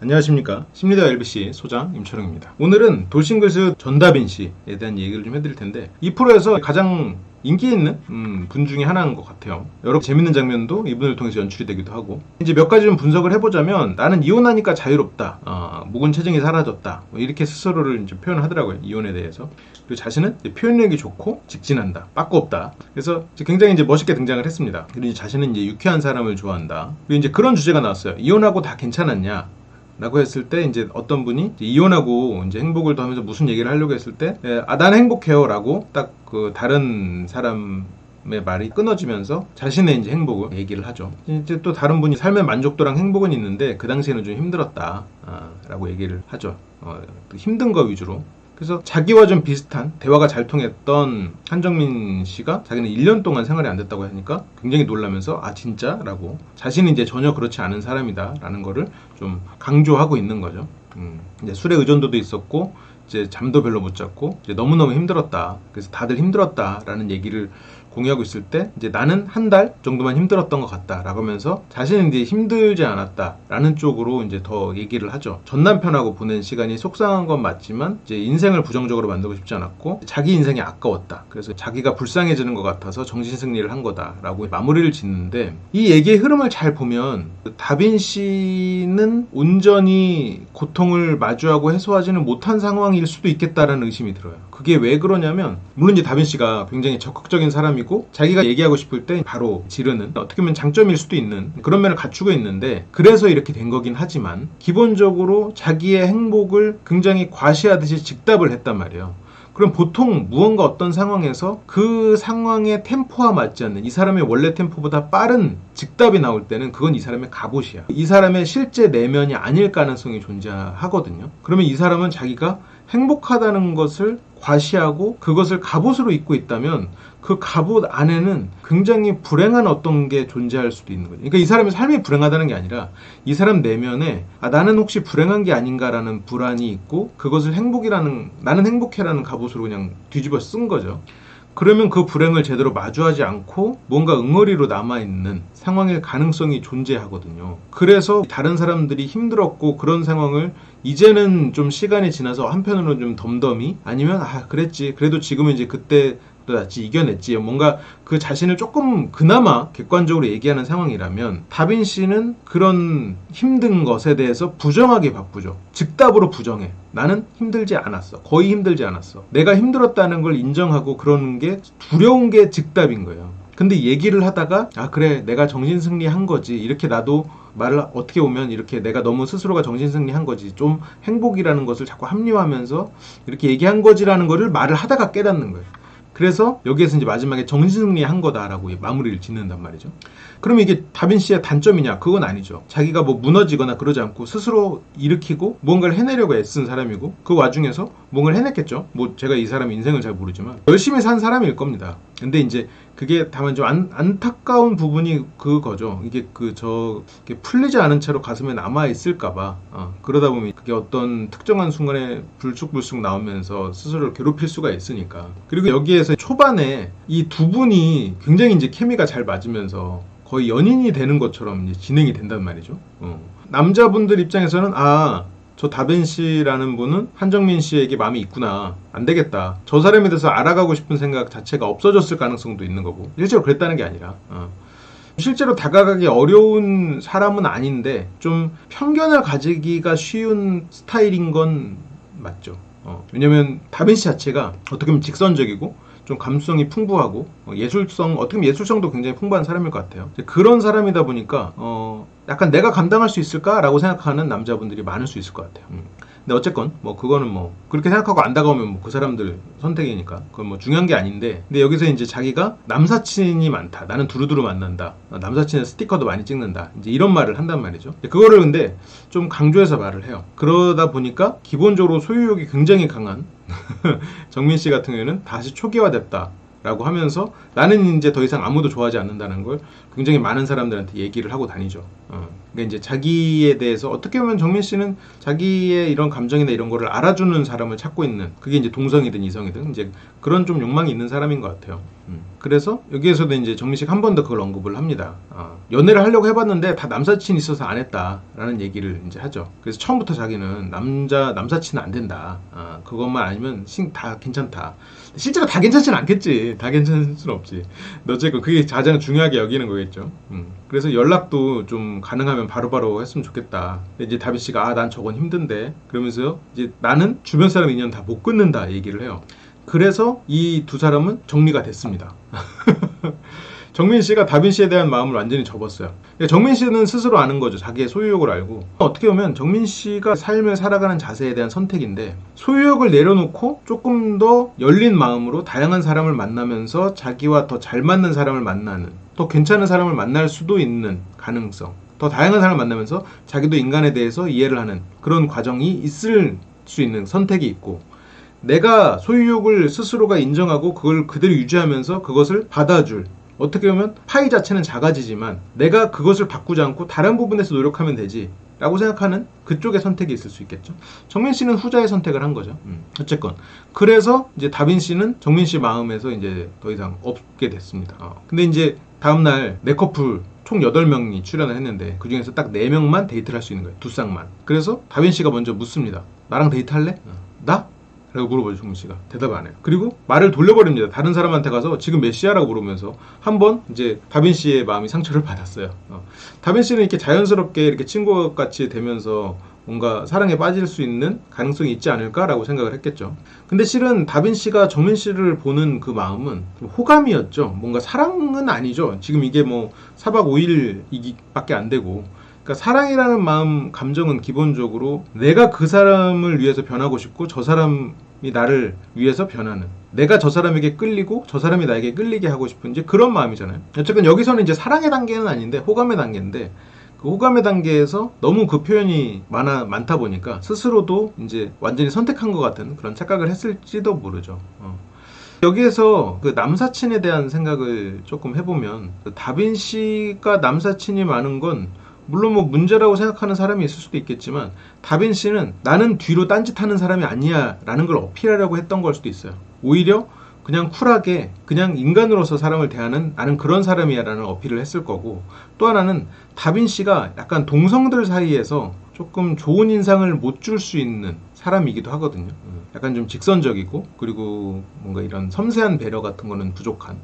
안녕하십니까. 심리대 LBC 소장 임철웅입니다. 오늘은 돌싱글스 전다빈 씨에 대한 얘기를 좀 해드릴 텐데 이 프로에서 가장 인기 있는 음, 분 중에 하나인 것 같아요. 여러 재밌는 장면도 이분을 통해서 연출이 되기도 하고 이제 몇 가지 좀 분석을 해보자면 나는 이혼하니까 자유롭다 어, 묵은 체증이 사라졌다 뭐 이렇게 스스로를 이제 표현을 하더라고요 이혼에 대해서. 그리고 자신은 표현력이 좋고 직진한다 빠꾸 없다. 그래서 이제 굉장히 이제 멋있게 등장을 했습니다. 그리고 이제 자신은 이제 유쾌한 사람을 좋아한다. 그리고 이제 그런 주제가 나왔어요. 이혼하고 다 괜찮았냐 라고 했을 때 이제 어떤 분이 이혼하고 이제 행복을 더 하면서 무슨 얘기를 하려고 했을 때 예, 아, 난 행복해요 라고 딱 그 다른 사람 의 말이 끊어지면서 자신의 이제 행복을 얘기를 하죠. 이제 또 다른 분이 삶의 만족도랑 행복은 있는데 그 당시에는 좀 힘들었다 아, 라고 얘기를 하죠. 어, 또 힘든 거 위주로. 그래서 자기와 좀 비슷한 대화가 잘 통했던 한정민 씨가 자기는 1년 동안 생활이 안 됐다고 하니까 굉장히 놀라면서 아 진짜라고 자신이 이제 전혀 그렇지 않은 사람이다라는 거를 좀 강조하고 있는 거죠. 음, 이제 술에 의존도도 있었고 이제 잠도 별로 못 잤고 이제 너무너무 힘들었다. 그래서 다들 힘들었다라는 얘기를 공유하고 있을 때 이제 나는 한 달 정도만 힘들었던 것 같다라고 하면서 자신은 이제 힘들지 않았다라는 쪽으로 이제 더 얘기를 하죠. 전 남편하고 보낸 시간이 속상한 건 맞지만 이제 인생을 부정적으로 만들고 싶지 않았고 자기 인생이 아까웠다. 그래서 자기가 불쌍해지는 것 같아서 정신 승리를 한 거다라고 마무리를 짓는데 이 얘기의 흐름을 잘 보면 다빈 씨는 온전히 고통을 마주하고 해소하지는 못한 상황일 수도 있겠다라는 의심이 들어요. 그게 왜 그러냐면 물론 이제 다빈 씨가 굉장히 적극적인 사람이고 자기가 얘기하고 싶을 때 바로 지르는 어떻게 보면 장점일 수도 있는 그런 면을 갖추고 있는데 그래서 이렇게 된 거긴 하지만 기본적으로 자기의 행복을 굉장히 과시하듯이 직답을 했단 말이에요. 그럼 보통 무언가 어떤 상황에서 그 상황의 템포와 맞지 않는 이 사람의 원래 템포보다 빠른 즉답이 나올 때는 그건 이 사람의 갑옷이야. 이 사람의 실제 내면이 아닐 가능성이 존재하거든요. 그러면 이 사람은 자기가 행복하다는 것을 과시하고 그것을 갑옷으로 입고 있다면 그 갑옷 안에는 굉장히 불행한 어떤 게 존재할 수도 있는 거죠. 그러니까 이 사람의 삶이 불행하다는 게 아니라 이 사람 내면에 아, 나는 혹시 불행한 게 아닌가라는 불안이 있고 그것을 행복이라는 나는 행복해라는 갑옷으로 그냥 뒤집어 쓴 거죠. 그러면 그 불행을 제대로 마주하지 않고 뭔가 응어리로 남아있는 상황일 가능성이 존재하거든요. 그래서 다른 사람들이 힘들었고 그런 상황을 이제는 좀 시간이 지나서 한편으로는 좀 덤덤히 아니면 아 그랬지 그래도 지금은 이제 그때 또 낫지 이겨냈지. 뭔가 그 자신을 조금 그나마 객관적으로 얘기하는 상황이라면 다빈 씨는 그런 힘든 것에 대해서 부정하게 바쁘죠. 즉답으로 부정해. 나는 힘들지 않았어. 거의 힘들지 않았어. 내가 힘들었다는 걸 인정하고 그러는 게 두려운 게 즉답인 거예요. 근데 얘기를 하다가 아 그래. 내가 정신 승리 한 거지. 이렇게 나도 말을 어떻게 보면 이렇게 내가 너무 스스로가 정신 승리 한 거지. 좀 행복이라는 것을 자꾸 합리화하면서 이렇게 얘기한 거지라는 거를 말을 하다가 깨닫는 거예요. 그래서 여기에서 이제 마지막에 정신승리한 거다라고 마무리를 짓는단 말이죠. 그럼 이게 다빈 씨의 단점이냐? 그건 아니죠. 자기가 뭐 무너지거나 그러지 않고 스스로 일으키고 무언가를 해내려고 애쓴 사람이고 그 와중에서 뭔가를 해냈겠죠. 뭐 제가 이 사람 인생을 잘 모르지만 열심히 산 사람일 겁니다. 근데 이제 그게 다만 좀 안, 안타까운 부분이 그거죠. 이게 그 저 풀리지 않은 채로 가슴에 남아 있을까봐 어, 그러다 보면 그게 어떤 특정한 순간에 불쑥불쑥 나오면서 스스로를 괴롭힐 수가 있으니까 그리고 여기에서 초반에 이 두 분이 굉장히 이제 케미가 잘 맞으면서 거의 연인이 되는 것처럼 진행이 된단 말이죠. 어. 남자분들 입장에서는 아. 저 다벤 씨라는 분은 한정민 씨에게 마음이 있구나. 안 되겠다. 저 사람에 대해서 알아가고 싶은 생각 자체가 없어졌을 가능성도 있는 거고. 실제로 그랬다는 게 아니라. 어. 실제로 다가가기 어려운 사람은 아닌데 좀 편견을 가지기가 쉬운 스타일인 건 맞죠. 어. 왜냐면 다빈 씨 자체가 어떻게 보면 직선적이고 좀 감수성이 풍부하고 어, 예술성 어떻게 보면 예술성도 굉장히 풍부한 사람일 것 같아요. 그런 사람이다 보니까 어 약간 내가 감당할 수 있을까라고 생각하는 남자분들이 많을 수 있을 것 같아요. 음. 근데 어쨌건 뭐 그거는 뭐 그렇게 생각하고 안 다가오면 뭐 그 사람들 선택이니까 그건 뭐 중요한 게 아닌데 근데 여기서 이제 자기가 남사친이 많다. 나는 두루두루 만난다. 어, 남사친의 스티커도 많이 찍는다. 이제 이런 말을 한단 말이죠. 그거를 근데 좀 강조해서 말을 해요. 그러다 보니까 기본적으로 소유욕이 굉장히 강한 정민 씨 같은 경우에는 다시 초기화됐다 라고 하면서 나는 이제 더 이상 아무도 좋아하지 않는다는 걸 굉장히 많은 사람들한테 얘기를 하고 다니죠. 어. 그러니까 이제 자기에 대해서 어떻게 보면 정민 씨는 자기의 이런 감정이나 이런 거를 알아주는 사람을 찾고 있는 그게 이제 동성이든 이성이든 이제 그런 좀 욕망이 있는 사람인 것 같아요. 음. 그래서 여기에서도 이제 정민 씨가 한 번 더 그걸 언급을 합니다. 어. 연애를 하려고 해봤는데 다 남사친 있어서 안 했다라는 얘기를 이제 하죠. 그래서 처음부터 자기는 남자 남사친은 안 된다. 어, 그것만 아니면 신- 다 괜찮다. 실제로 다 괜찮지는 않겠지. 다 괜찮을 수는 없지. 어쨌건 그게 가장 중요하게 여기는 거겠죠. 음. 그래서 연락도 좀 가능하면 바로 바로 했으면 좋겠다. 이제 다비 씨가 아 난 저건 힘든데 그러면서 이제 나는 주변 사람 인연 다 못 끊는다 얘기를 해요. 그래서 이 두 사람은 정리가 됐습니다. 정민 씨가 다빈 씨에 대한 마음을 완전히 접었어요. 정민 씨는 스스로 아는 거죠. 자기의 소유욕을 알고. 어떻게 보면 정민 씨가 삶을 살아가는 자세에 대한 선택인데 소유욕을 내려놓고 조금 더 열린 마음으로 다양한 사람을 만나면서 자기와 더 잘 맞는 사람을 만나는 더 괜찮은 사람을 만날 수도 있는 가능성. 더 다양한 사람을 만나면서 자기도 인간에 대해서 이해를 하는 그런 과정이 있을 수 있는 선택이 있고 내가 소유욕을 스스로가 인정하고 그걸 그대로 유지하면서 그것을 받아줄 어떻게 보면 파이 자체는 작아지지만 내가 그것을 바꾸지 않고 다른 부분에서 노력하면 되지 라고 생각하는 그쪽의 선택이 있을 수 있겠죠. 정민 씨는 후자의 선택을 한 거죠. 음, 어쨌건 그래서 이제 다빈 씨는 정민 씨 마음에서 이제 더 이상 없게 됐습니다. 어. 근데 이제 다음 날 네 커플 총 8명이 출연을 했는데 그 중에서 딱 4명만 데이트를 할 수 있는 거예요. 두 쌍만. 그래서 다빈 씨가 먼저 묻습니다. 나랑 데이트할래? 어. 나? 라고 물어보죠, 정민 씨가. 대답 안 해요. 그리고 말을 돌려버립니다. 다른 사람한테 가서 지금 몇 시야 라고 물으면서 한번 이제 다빈 씨의 마음이 상처를 받았어요. 어. 다빈 씨는 이렇게 자연스럽게 이렇게 친구 같이 되면서 뭔가 사랑에 빠질 수 있는 가능성이 있지 않을까라고 생각을 했겠죠. 근데 실은 다빈 씨가 정민 씨를 보는 그 마음은 좀 호감이었죠. 뭔가 사랑은 아니죠. 지금 이게 뭐 4박 5일이기밖에 안 되고 그러니까 사랑이라는 마음, 감정은 기본적으로 내가 그 사람을 위해서 변하고 싶고 저 사람이 나를 위해서 변하는 내가 저 사람에게 끌리고 저 사람이 나에게 끌리게 하고 싶은 이제 그런 마음이잖아요. 어쨌든 여기서는 이제 사랑의 단계는 아닌데 호감의 단계인데 그 호감의 단계에서 너무 그 표현이 많아 많다 보니까 스스로도 이제 완전히 선택한 것 같은 그런 착각을 했을지도 모르죠. 어. 여기에서 그 남사친에 대한 생각을 조금 해보면 그 다빈 씨가 남사친이 많은 건 물론 뭐 문제라고 생각하는 사람이 있을 수도 있겠지만 다빈 씨는 나는 뒤로 딴짓하는 사람이 아니야 라는 걸 어필하려고 했던 걸 수도 있어요. 오히려 그냥 쿨하게 그냥 인간으로서 사람을 대하는 나는 그런 사람이야 라는 어필을 했을 거고 또 하나는 다빈 씨가 약간 동성들 사이에서 조금 좋은 인상을 못 줄 수 있는 사람이기도 하거든요. 음, 약간 좀 직선적이고 그리고 뭔가 이런 섬세한 배려 같은 거는 부족한.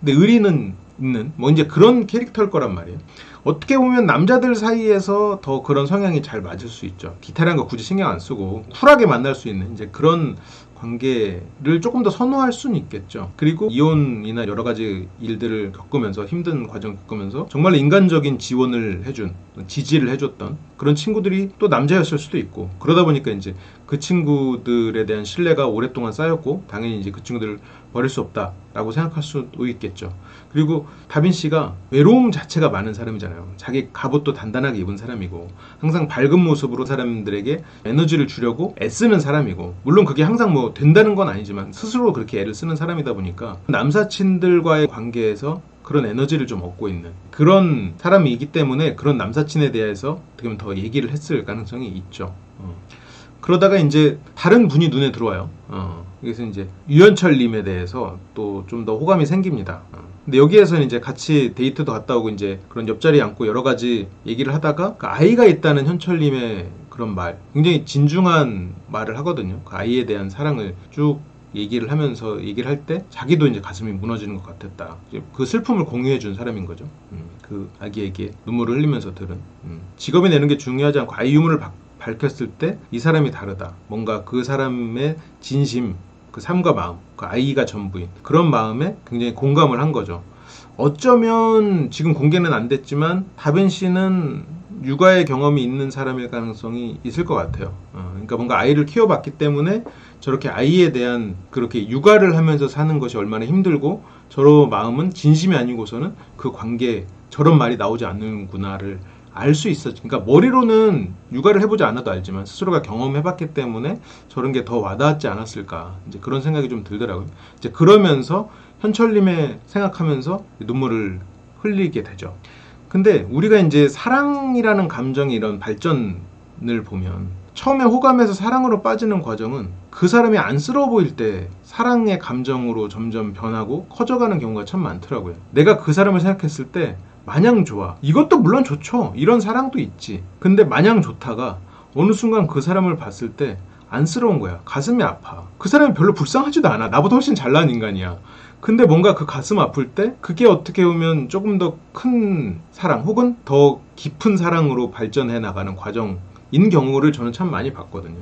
음. 근데 의리는 있는 뭐 이제 그런 캐릭터일 거란 말이에요. 어떻게 보면 남자들 사이에서 더 그런 성향이 잘 맞을 수 있죠. 기타라는 거 굳이 신경 안 쓰고 쿨하게 만날 수 있는 이제 그런 관계를 조금 더 선호할 수는 있겠죠. 그리고 이혼이나 여러 가지 일들을 겪으면서 힘든 과정 겪으면서 정말 인간적인 지원을 해준 지지를 해줬던 그런 친구들이 또 남자였을 수도 있고 그러다 보니까 이제 그 친구들에 대한 신뢰가 오랫동안 쌓였고 당연히 이제 그 친구들을 버릴 수 없다라고 생각할 수도 있겠죠. 그리고 다빈 씨가 외로움 자체가 많은 사람이잖아요. 자기 갑옷도 단단하게 입은 사람이고 항상 밝은 모습으로 사람들에게 에너지를 주려고 애쓰는 사람이고 물론 그게 항상 뭐 된다는 건 아니지만 스스로 그렇게 애를 쓰는 사람이다 보니까 남사친들과의 관계에서 그런 에너지를 좀 얻고 있는 그런 사람이기 때문에 그런 남사친에 대해서 어떻게 보면 더 얘기를 했을 가능성이 있죠. 어. 그러다가 이제 다른 분이 눈에 들어와요. 어. 그래서 이제 유현철님에 대해서 또 좀 더 호감이 생깁니다. 어. 근데 여기에서는 이제 같이 데이트도 갔다 오고 이제 그런 옆자리에 앉고 여러 가지 얘기를 하다가 그 아이가 있다는 현철님의 그런 말, 굉장히 진중한 말을 하거든요. 그 아이에 대한 사랑을 쭉 얘기를 하면서 얘기를 할 때 자기도 이제 가슴이 무너지는 것 같았다. 그 슬픔을 공유해 준 사람인 거죠. 음, 그 아기에게 눈물을 흘리면서 들은 음, 직업이 내는 게 중요하지 않고 아이 바- 밝혔을 때 이 사람이 다르다. 뭔가 그 사람의 진심, 그 삶과 마음, 그 아이가 전부인 그런 마음에 굉장히 공감을 한 거죠. 어쩌면 지금 공개는 안 됐지만 다빈 씨는 육아의 경험이 있는 사람일 가능성이 있을 것 같아요. 어, 그러니까 뭔가 아이를 키워봤기 때문에 저렇게 아이에 대한 그렇게 육아를 하면서 사는 것이 얼마나 힘들고 저로 마음은 진심이 아니고서는 그 관계 저런 말이 나오지 않는구나를 알 수 있었죠. 그러니까 머리로는 육아를 해보지 않아도 알지만 스스로가 경험해봤기 때문에 저런 게 더 와닿았지 않았을까. 이제 그런 생각이 좀 들더라고요. 이제 그러면서 현철님의 생각하면서 눈물을 흘리게 되죠. 근데 우리가 이제 사랑이라는 감정의 이런 발전을 보면 처음에 호감에서 사랑으로 빠지는 과정은 그 사람이 안쓰러워 보일 때 사랑의 감정으로 점점 변하고 커져가는 경우가 참 많더라고요. 내가 그 사람을 생각했을 때 마냥 좋아. 이것도 물론 좋죠. 이런 사랑도 있지. 근데 마냥 좋다가 어느 순간 그 사람을 봤을 때 안쓰러운 거야. 가슴이 아파. 그 사람이 별로 불쌍하지도 않아. 나보다 훨씬 잘난 인간이야. 근데 뭔가 그 가슴 아플 때 그게 어떻게 보면 조금 더 큰 사랑 혹은 더 깊은 사랑으로 발전해 나가는 과정인 경우를 저는 참 많이 봤거든요.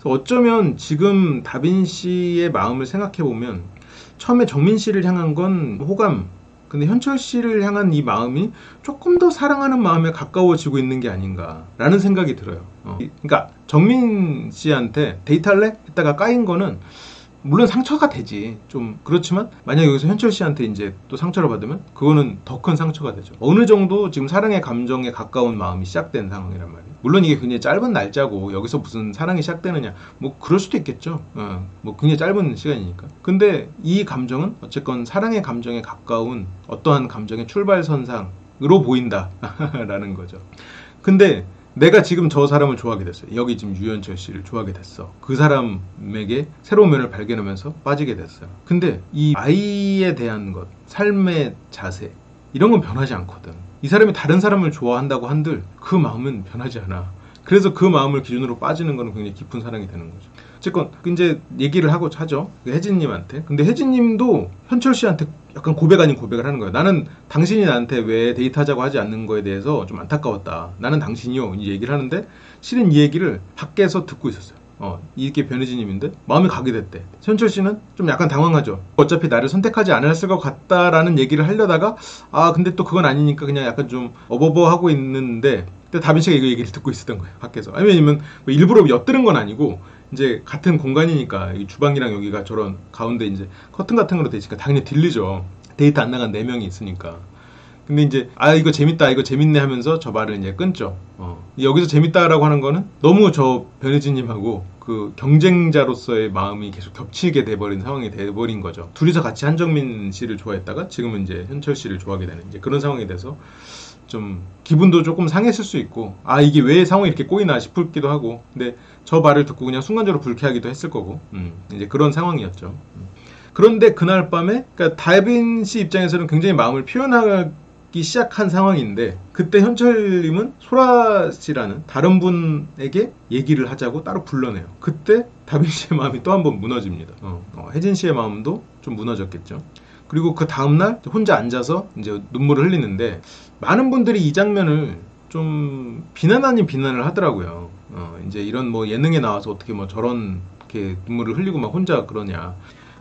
그래서 어쩌면 지금 다빈 씨의 마음을 생각해 보면 처음에 정민 씨를 향한 건 호감. 근데 현철 씨를 향한 이 마음이 조금 더 사랑하는 마음에 가까워지고 있는 게 아닌가라는 생각이 들어요. 어. 그러니까 정민 씨한테 데이트할래? 했다가 까인 거는 물론 상처가 되지. 좀 그렇지만 만약 여기서 현철 씨한테 이제 또 상처를 받으면 그거는 더 큰 상처가 되죠. 어느 정도 지금 사랑의 감정에 가까운 마음이 시작된 상황이란 말이에요. 물론 이게 굉장히 짧은 날짜고 여기서 무슨 사랑이 시작되느냐 뭐 그럴 수도 있겠죠. 어, 뭐 굉장히 짧은 시간이니까. 근데 이 감정은 어쨌건 사랑의 감정에 가까운 어떠한 감정의 출발선상으로 보인다라는 거죠. 근데 내가 지금 저 사람을 좋아하게 됐어요. 여기 지금 유현철 씨를 좋아하게 됐어. 그 사람에게 새로운 면을 발견하면서 빠지게 됐어요. 근데 이 아이에 대한 것, 삶의 자세, 이런 건 변하지 않거든. 이 사람이 다른 사람을 좋아한다고 한들 그 마음은 변하지 않아. 그래서 그 마음을 기준으로 빠지는 거는 굉장히 깊은 사랑이 되는 거죠. 어쨌건 이제 얘기를 하고 하죠. 그 혜진님한테. 근데 혜진님도 현철 씨한테 약간 고백 아닌 고백을 하는 거예요. 나는 당신이 나한테 왜 데이트하자고 하지 않는 거에 대해서 좀 안타까웠다. 나는 당신이요. 이 얘기를 하는데 실은 이 얘기를 밖에서 듣고 있었어요. 어, 이게 변혜진님인데 마음이 가게 됐대. 현철 씨는 좀 약간 당황하죠. 어차피 나를 선택하지 않았을 것 같다라는 얘기를 하려다가 아 근데 또 그건 아니니까 그냥 약간 좀 어버버하고 있는데 그때 다빈 씨가 이거 얘기를 듣고 있었던 거예요. 밖에서. 아니, 왜냐면 뭐 일부러 엿들은 건 아니고 이제 같은 공간이니까 이 주방이랑 여기가 저런 가운데 이제 커튼 같은 거로 돼 있으니까 당연히 들리죠. 데이트 안 나간 네 명이 있으니까. 근데 이제 아 이거 재밌다 이거 재밌네 하면서 저 말을 이제 끊죠. 어. 여기서 재밌다라고 하는 거는 너무 저 변혜진님하고 그 경쟁자로서의 마음이 계속 겹치게 돼버린 상황이 돼버린 거죠. 둘이서 같이 한정민 씨를 좋아했다가 지금은 이제 현철 씨를 좋아하게 되는 이제 그런 상황이 돼서 좀 기분도 조금 상했을 수 있고 아 이게 왜 상황이 이렇게 꼬이나 싶기도 하고 근데 저 말을 듣고 그냥 순간적으로 불쾌하기도 했을 거고 음, 이제 그런 상황이었죠. 음. 그런데 그날 밤에 그러니까 다빈 씨 입장에서는 굉장히 마음을 표현하기 시작한 상황인데 그때 현철님은 소라 씨라는 다른 분에게 얘기를 하자고 따로 불러내요. 그때 다빈 씨의 마음이 또 한 번 무너집니다. 어, 어, 혜진 씨의 마음도 좀 무너졌겠죠. 그리고 그 다음날 혼자 앉아서 이제 눈물을 흘리는데 많은 분들이 이 장면을 좀 비난 아닌 비난을 하더라고요. 어, 이제 이런 뭐 예능에 나와서 어떻게 뭐 저런 이렇게 눈물을 흘리고 막 혼자 그러냐.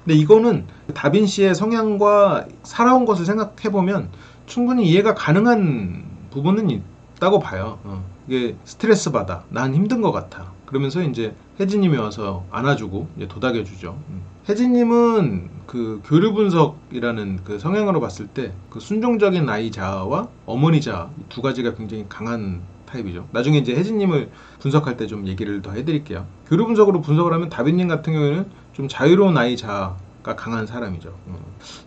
근데 이거는 다빈 씨의 성향과 살아온 것을 생각해 보면 충분히 이해가 가능한 부분은 있다고 봐요. 어, 이게 스트레스 받아, 난 힘든 것 같아. 그러면서 이제 혜진님이 와서 안아주고 이제 도닥여주죠. 음. 혜진님은 그 교류 분석이라는 그 성향으로 봤을 때 그 순종적인 아이 자아와 어머니 자아 이두 가지가 굉장히 강한 타입이죠. 나중에 이제 혜진님을 분석할 때 좀 얘기를 더 해드릴게요. 교류 분석으로 분석을 하면 다빈님 같은 경우에는 좀 자유로운 아이 자아가 강한 사람이죠. 음.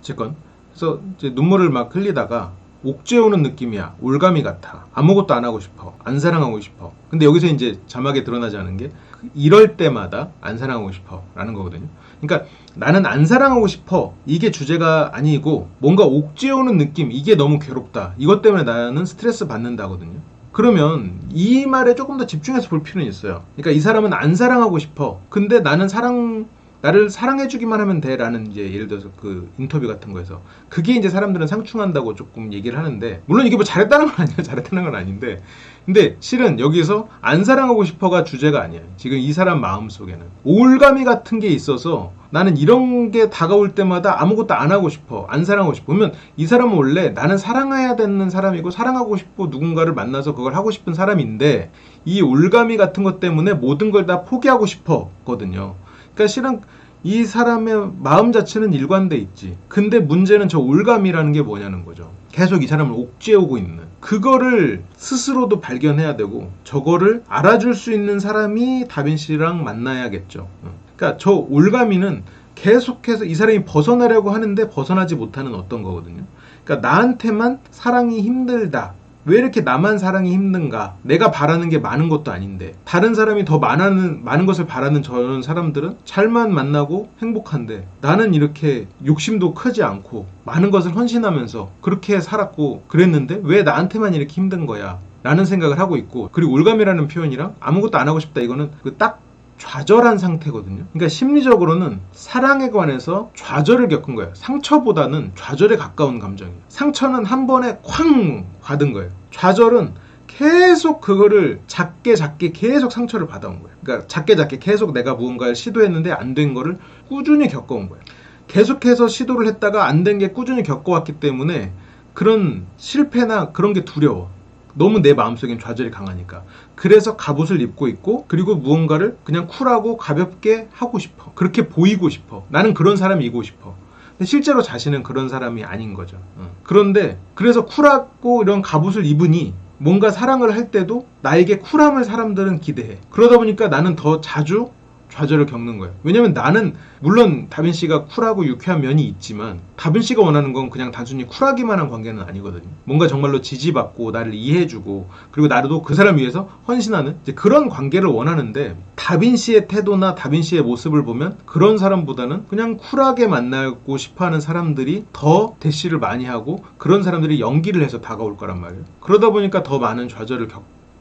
어쨌건 그래서 이제 눈물을 막 흘리다가 옥죄 오는 느낌이야. 올가미 같아. 아무것도 안 하고 싶어. 안 사랑하고 싶어. 근데 여기서 이제 자막에 드러나지 않은 게 이럴 때마다 안 사랑하고 싶어. 라는 거거든요. 그러니까 나는 안 사랑하고 싶어. 이게 주제가 아니고 뭔가 옥죄 오는 느낌. 이게 너무 괴롭다. 이것 때문에 나는 스트레스 받는다거든요. 그러면 이 말에 조금 더 집중해서 볼 필요는 있어요. 그러니까 이 사람은 안 사랑하고 싶어. 근데 나는 사랑 나를 사랑해주기만 하면 돼라는 이제 예를 들어서 그 인터뷰 같은 거에서 그게 이제 사람들은 상충한다고 조금 얘기를 하는데 물론 이게 뭐 잘했다는 건 아니야 잘했다는 건 아닌데. 근데 실은 여기서 안 사랑하고 싶어가 주제가 아니야 지금 이 사람 마음 속에는. 우울감이 같은 게 있어서 나는 이런 게 다가올 때마다 아무것도 안 하고 싶어 안 사랑하고 싶어. 그러면 이 사람은 원래 나는 사랑해야 되는 사람이고 사랑하고 싶고 누군가를 만나서 그걸 하고 싶은 사람인데 이 올감이 같은 것 때문에 모든 걸 다 포기하고 싶어 거든요 그러니까 실은 이 사람의 마음 자체는 일관돼 있지. 근데 문제는 저 올감이라는 게 뭐냐는 거죠. 계속 이 사람을 옥죄오고 있는. 그거를 스스로도 발견해야 되고, 저거를 알아줄 수 있는 사람이 다빈 씨랑 만나야겠죠. 어. 그러니까 저 올가미는 계속해서 이 사람이 벗어나려고 하는데 벗어나지 못하는 어떤 거거든요. 그러니까 나한테만 사랑이 힘들다. 왜 이렇게 나만 사랑이 힘든가? 내가 바라는 게 많은 것도 아닌데 다른 사람이 더 많은 많은 것을 바라는 저런 사람들은 잘만 만나고 행복한데 나는 이렇게 욕심도 크지 않고 많은 것을 헌신하면서 그렇게 살았고 그랬는데 왜 나한테만 이렇게 힘든 거야? 라는 생각을 하고 있고 그리고 올감이라는 표현이랑 아무것도 안 하고 싶다 이거는 그딱 좌절한 상태거든요. 그러니까 심리적으로는 사랑에 관해서 좌절을 겪은 거예요. 상처보다는 좌절에 가까운 감정이에요. 상처는 한 번에 쾅 받은 거예요. 좌절은 계속 그거를 작게 작게 계속 상처를 받아온 거예요. 그러니까 작게 작게 계속 내가 무언가를 시도했는데 안 된 거를 꾸준히 겪어온 거예요. 계속해서 시도를 했다가 안 된 게 꾸준히 겪어왔기 때문에 그런 실패나 그런 게 두려워. 너무 내 마음속엔 좌절이 강하니까. 그래서 갑옷을 입고 있고, 그리고 무언가를 그냥 쿨하고 가볍게 하고 싶어. 그렇게 보이고 싶어. 나는 그런 사람이고 싶어. 실제로 자신은 그런 사람이 아닌 거죠. 어. 그런데, 그래서 쿨하고 이런 갑옷을 입으니, 뭔가 사랑을 할 때도 나에게 쿨함을 사람들은 기대해. 그러다 보니까 나는 더 자주 좌절을 겪는 거예요. 왜냐면 나는 물론 다빈 씨가 쿨하고 유쾌한 면이 있지만 다빈 씨가 원하는 건 그냥 단순히 쿨하기만 한 관계는 아니거든요. 뭔가 정말로 지지받고 나를 이해해주고 그리고 나도 그 사람 위해서 헌신하는 그런 관계를 원하는데 다빈 씨의 태도나 다빈 씨의 모습을 보면 그런 사람보다는 그냥 쿨하게 만나고 싶어하는 사람들이 더 대시를 많이 하고 그런 사람들이 연기를 해서 다가올 거란 말이에요. 그러다 보니까 더 많은 좌절을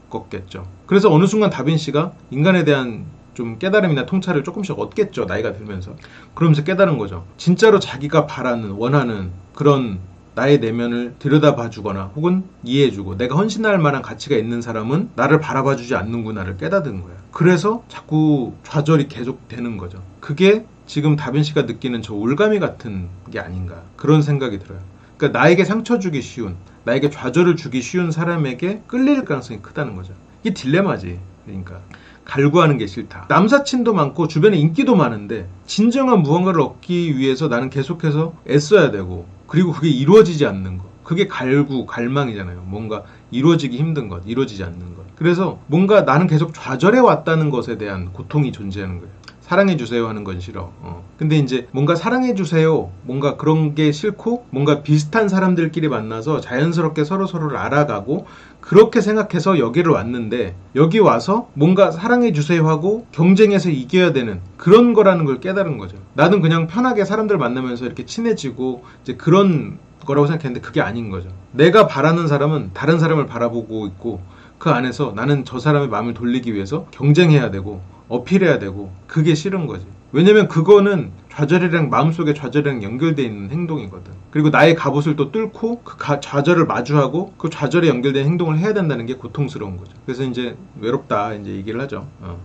겪었겠죠. 그래서 어느 순간 다빈 씨가 인간에 대한 좀 깨달음이나 통찰을 조금씩 얻겠죠. 나이가 들면서. 그러면서 깨달은 거죠. 진짜로 자기가 바라는, 원하는 그런 나의 내면을 들여다봐 주거나 혹은 이해해주고 내가 헌신할 만한 가치가 있는 사람은 나를 바라봐 주지 않는구나를 깨닫는 거예요. 그래서 자꾸 좌절이 계속 되는 거죠. 그게 지금 다빈 씨가 느끼는 저 올가미 같은 게 아닌가 그런 생각이 들어요. 그러니까 나에게 상처 주기 쉬운, 나에게 좌절을 주기 쉬운 사람에게 끌릴 가능성이 크다는 거죠. 이게 딜레마지. 그러니까 갈구하는 게 싫다. 남사친도 많고 주변에 인기도 많은데 진정한 무언가를 얻기 위해서 나는 계속해서 애써야 되고 그리고 그게 이루어지지 않는 거. 그게 갈구, 갈망이잖아요. 뭔가 이루어지기 힘든 것, 이루어지지 않는 것. 그래서 뭔가 나는 계속 좌절해 왔다는 것에 대한 고통이 존재하는 거예요. 사랑해 주세요 하는 건 싫어. 어. 근데 이제 뭔가 사랑해 주세요. 뭔가 그런 게 싫고, 뭔가 비슷한 사람들끼리 만나서 자연스럽게 서로 서로를 알아가고, 그렇게 생각해서 여기를 왔는데, 여기 와서 뭔가 사랑해 주세요 하고 경쟁해서 이겨야 되는 그런 거라는 걸 깨달은 거죠. 나는 그냥 편하게 사람들 만나면서 이렇게 친해지고, 이제 그런 거라고 생각했는데 그게 아닌 거죠. 내가 바라는 사람은 다른 사람을 바라보고 있고, 그 안에서 나는 저 사람의 마음을 돌리기 위해서 경쟁해야 되고, 어필해야 되고 그게 싫은 거지. 왜냐면 그거는 좌절이랑 마음속에 좌절이랑 연결되어 있는 행동이거든. 그리고 나의 갑옷을 또 뚫고 그 가- 좌절을 마주하고 그 좌절에 연결된 행동을 해야 된다는 게 고통스러운 거죠. 그래서 이제 외롭다 이제 얘기를 하죠. 어.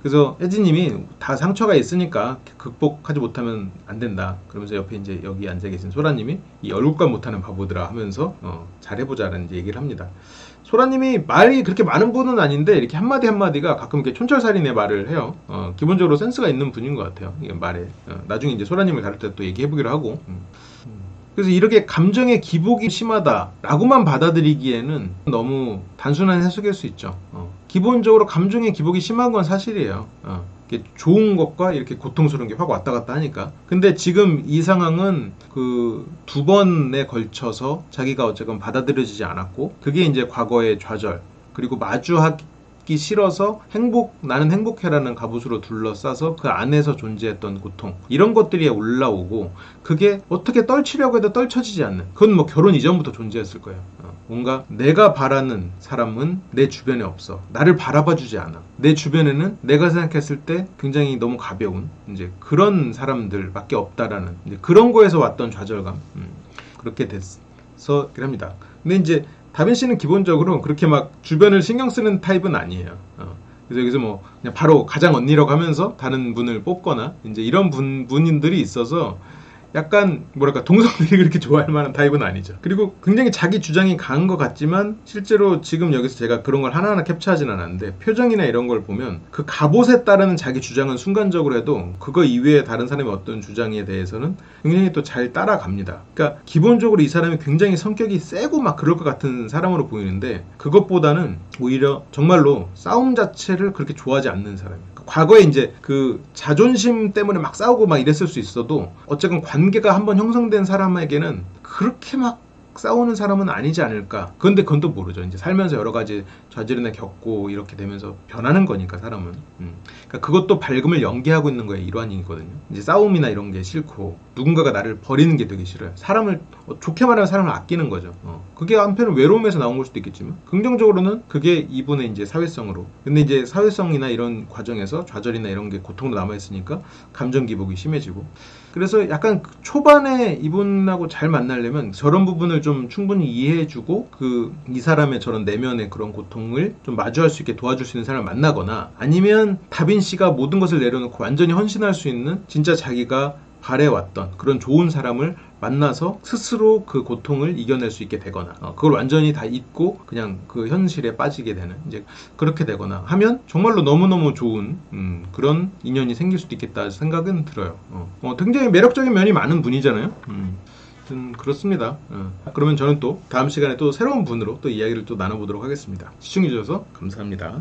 그래서 혜진님이 다 상처가 있으니까 극복하지 못하면 안 된다. 그러면서 옆에 이제 여기 앉아 계신 소라님이 이 얼굴감 못하는 바보들아 하면서 어, 잘해보자라는 얘기를 합니다. 소라님이 말이 그렇게 많은 분은 아닌데 이렇게 한마디 한마디가 가끔 이렇게 촌철살인의 말을 해요. 어, 기본적으로 센스가 있는 분인 것 같아요. 이게 말에. 어, 나중에 이제 소라님을 다룰 때또 얘기해보기로 하고. 음. 그래서 이렇게 감정의 기복이 심하다라고만 받아들이기에는 너무 단순한 해석일 수 있죠. 어. 기본적으로 감정의 기복이 심한 건 사실이에요. 어. 좋은 것과 이렇게 고통스러운 게 확 왔다 갔다 하니까. 근데 지금 이 상황은 그 두 번에 걸쳐서 자기가 어쨌건 받아들여지지 않았고, 그게 이제 과거의 좌절, 그리고 마주하기 싫어서 행복, 나는 행복해라는 갑옷으로 둘러싸서 그 안에서 존재했던 고통. 이런 것들이 올라오고, 그게 어떻게 떨치려고 해도 떨쳐지지 않는. 그건 뭐 결혼 이전부터 존재했을 거예요. 어, 뭔가 내가 바라는 사람은 내 주변에 없어. 나를 바라봐 주지 않아. 내 주변에는 내가 생각했을 때 굉장히 너무 가벼운 이제 그런 사람들밖에 없다라는 그런 거에서 왔던 좌절감. 음, 그렇게 됐어 합니다. 근데 이제 다빈 씨는 기본적으로 그렇게 막 주변을 신경 쓰는 타입은 아니에요. 어. 그래서 여기서 뭐 그냥 바로 가장 언니라고 하면서 다른 분을 뽑거나 이제 이런 분 분들이 있어서 약간 뭐랄까 동성들이 그렇게 좋아할 만한 타입은 아니죠. 그리고 굉장히 자기 주장이 강한 것 같지만 실제로 지금 여기서 제가 그런 걸 하나하나 캡처하진 않았는데 표정이나 이런 걸 보면 그 갑옷에 따르는 자기 주장은 순간적으로 해도 그거 이외에 다른 사람의 어떤 주장에 대해서는 굉장히 또 잘 따라갑니다. 그러니까 기본적으로 이 사람이 굉장히 성격이 세고 막 그럴 것 같은 사람으로 보이는데 그것보다는 오히려 정말로 싸움 자체를 그렇게 좋아하지 않는 사람이에요. 과거에 이제 그 자존심 때문에 막 싸우고 막 이랬을 수 있어도 어쨌건 관계가 한번 형성된 사람에게는 그렇게 막 싸우는 사람은 아니지 않을까. 그런데 그건 또 모르죠. 이제 살면서 여러 가지 좌절이나 겪고 이렇게 되면서 변하는 거니까 사람은. 음. 그러니까 그것도 밝음을 연기하고 있는 거에 일환이거든요. 이제 싸움이나 이런 게 싫고 누군가가 나를 버리는 게 되게 싫어요. 사람을 어, 좋게 말하면 사람을 아끼는 거죠. 어. 그게 한편은 외로움에서 나온 걸 수도 있겠지만 긍정적으로는 그게 이분의 이제 사회성으로. 근데 이제 사회성이나 이런 과정에서 좌절이나 이런 게 고통으로 남아 있으니까 감정 기복이 심해지고. 그래서 약간 그 초반에 이분하고 잘 만나려면 저런 부분을 좀 충분히 이해해주고 그 이 사람의 저런 내면의 그런 고통을 좀 마주할 수 있게 도와줄 수 있는 사람을 만나거나 아니면 다빈 씨가 모든 것을 내려놓고 완전히 헌신할 수 있는 진짜 자기가 바래왔던 그런 좋은 사람을 만나서 스스로 그 고통을 이겨낼 수 있게 되거나 어, 그걸 완전히 다 잊고 그냥 그 현실에 빠지게 되는 이제 그렇게 되거나 하면 정말로 너무너무 좋은 음, 그런 인연이 생길 수도 있겠다 생각은 들어요. 어, 어, 굉장히 매력적인 면이 많은 분이잖아요. 음. 그렇습니다. 어. 그러면 저는 또 다음 시간에 또 새로운 분으로 또 이야기를 또 나눠보도록 하겠습니다. 시청해주셔서 감사합니다.